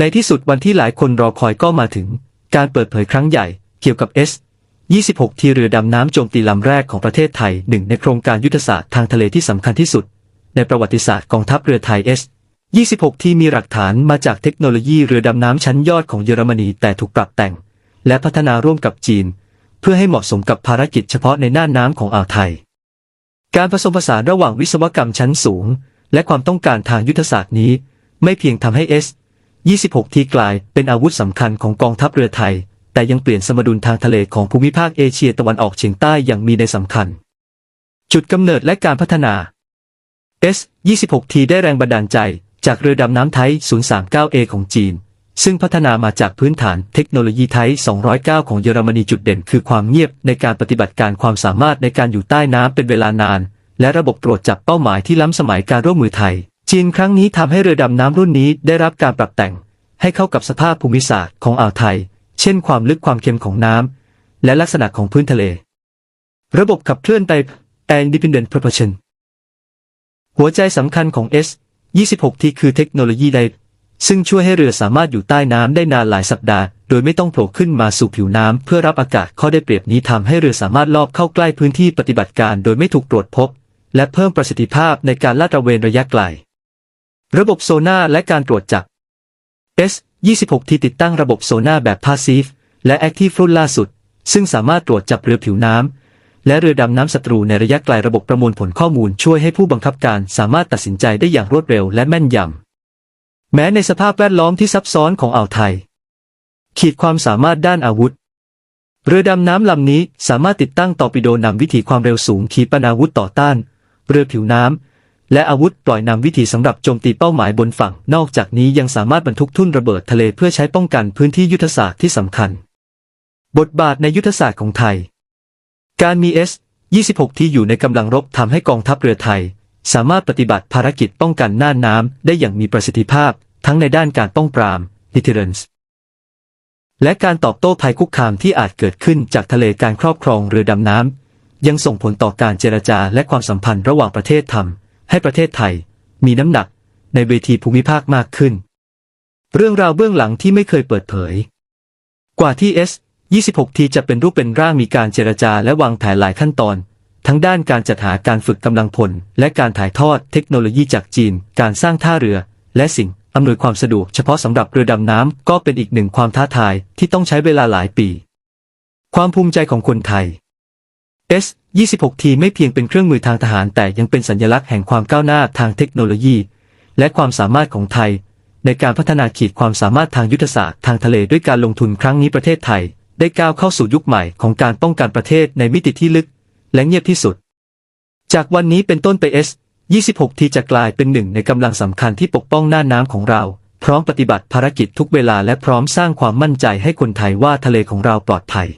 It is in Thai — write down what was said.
ในที่สุดวันที่หลายคนรอคอยก็มาถึง การเปิดเผยครั้งใหญ่เกี่ยวกับ S 26 ที่เรือดำน้ำโจมตีลำแรกของประเทศไทยหนึ่งในโครงการยุทธศาสตร์ทางทะเลที่สำคัญที่สุด ในประวัติศาสตร์กองทัพเรือไทย S 26 ที่มีหลักฐานมาจากเทคโนโลยีเรือดำน้ำชั้นยอดของเยอรมนีแต่ถูกปรับแต่ง และพัฒนาร่วมกับจีน เพื่อให้เหมาะสมกับภารกิจเฉพาะในน่านน้ำของอ่าวไทย การผสมผสานระหว่างวิศวกรรมชั้นสูง และความต้องการทางยุทธศาสตร์นี้ ไม่เพียงทำให้ S 26 ที่กลายเป็นอาวุธสำคัญของกองทัพเรือไทย แต่ยังเปลี่ยนสมดุลทางทะเลของภูมิภาคเอเชียตะวันออกเฉียงใต้อย่างมีในสำคัญ จุดกำเนิดและการพัฒนา S 26 ทีได้แรงบันดาลใจจากเรือดำน้ำไทย 039A ของจีน ซึ่งพัฒนามาจากพื้นฐานเทคโนโลยีไทย 209 ของเยอรมนีจุดเด่นคือความเงียบในการปฏิบัติการความสามารถในการอยู่ใต้น้ำเป็นเวลานาน และระบบตรวจจับเป้าหมายที่ล้ำสมัยการร่วมมือไทย จีนครั้งนี้ทำให้เรือดำน้ำรุ่นนี้ได้รับการปรับแต่ง ให้เข้ากับสภาพภูมิศาสตร์ของอ่าวไทย เช่นความลึกความเค็มของน้ำและลักษณะของพื้นทะเล ระบบขับเคลื่อนไต Air Independent Propulsion หัวใจสำคัญของ S 26ที่คือเทคโนโลยีใด ซึ่งช่วยให้เรือสามารถอยู่ใต้น้ำได้นานหลายสัปดาห์ โดยไม่ต้องโผล่ขึ้นมาสู่ผิวน้ำเพื่อรับอากาศข้อได้เปรียบนี้ทำให้เรือสามารถลอบเข้าใกล้พื้นที่ปฏิบัติการ โดยไม่ถูกตรวจพบ และเพิ่มประสิทธิภาพในการลาดตระเวนระยะไกล ระบบโซน่าและการตรวจจับ S 26 ที่ติดตั้งระบบโซน่าแบบพาสซีฟและ Active รุ่นล่าสุด ซึ่งสามารถตรวจจับเรือผิวน้ำและเรือดำน้ำศัตรูในระยะไกลระบบประมวลผลข้อมูลช่วยให้ผู้บังคับการสามารถตัดสินใจได้อย่างรวดเร็วและแม่นยำ แม้ในสภาพแวดล้อมที่ซับซ้อนของอ่าวไทย ขีดความสามารถด้านอาวุธ เรือดำน้ำลำนี้สามารถติดตั้งตอร์ปิโดนำวิถีความเร็วสูงขีปนาวุธต่อต้าน เรือผิวน้ำ และอาวุธปล่อยนำวิถีสำหรับโจมตีเป้าหมายบนฝั่ง นอกจากนี้ยังสามารถบรรทุกทุ่นระเบิดทะเลเพื่อใช้ป้องกันพื้นที่ยุทธศาสตร์ที่สำคัญ บทบาทในยุทธศาสตร์ของไทย การมี S 26 ที่อยู่ในกำลังรบทำให้กองทัพเรือไทย สามารถปฏิบัติภารกิจป้องกันน่านน้ำได้อย่างมีประสิทธิภาพ ทั้งในด้านการป้องปราม deterrence และการตอบโต้ภัยคุกคามที่อาจเกิดขึ้นจากทะเลการครอบครองเรือดำน้ำยังส่งผลต่อการเจรจาและความสัมพันธ์ระหว่างประเทศทำ ให้ประเทศไทย มีน้ำหนักในเวทีภูมิภาคมากขึ้น เรื่องราวเบื้องหลังที่ไม่เคยเปิดเผย กว่าที่ S 26 ทีจะเป็นรูปเป็นร่างมีการเจรจาและวางแผนหลายขั้นตอน ทั้งด้านการจัดหาการฝึกกำลังพล และการถ่ายทอดเทคโนโลยีจากจีน การสร้างท่าเรือ และสิ่งอำนวยความสะดวกเฉพาะสำหรับเรือดำน้ำก็เป็นอีกหนึ่งความท้าทายที่ต้องใช้เวลาหลายปี ความภูมิใจของคนไทย S 26 ทีไม่เพียงเป็นเครื่องมือทางทหาร แต่ยังเป็นสัญลักษณ์แห่งความก้าวหน้าทางเทคโนโลยี และความสามารถของไทย ในการพัฒนาขีดความสามารถทางยุทธศาสตร์ทางทะเลด้วยการลงทุนครั้งนี้ประเทศไทย ได้ก้าวเข้าสู่ยุคใหม่ของการป้องกันประเทศในมิติที่ลึก และเงียบที่สุด จากวันนี้เป็นต้นไป S 26 ทีจะกลายเป็นหนึ่งในกำลังสำคัญที่ปกป้องหน้าน้ำของเรา พร้อมปฏิบัติภารกิจทุกเวลาและพร้อมสร้างความมั่นใจให้คนไทยว่าทะเลของเราปลอดภัย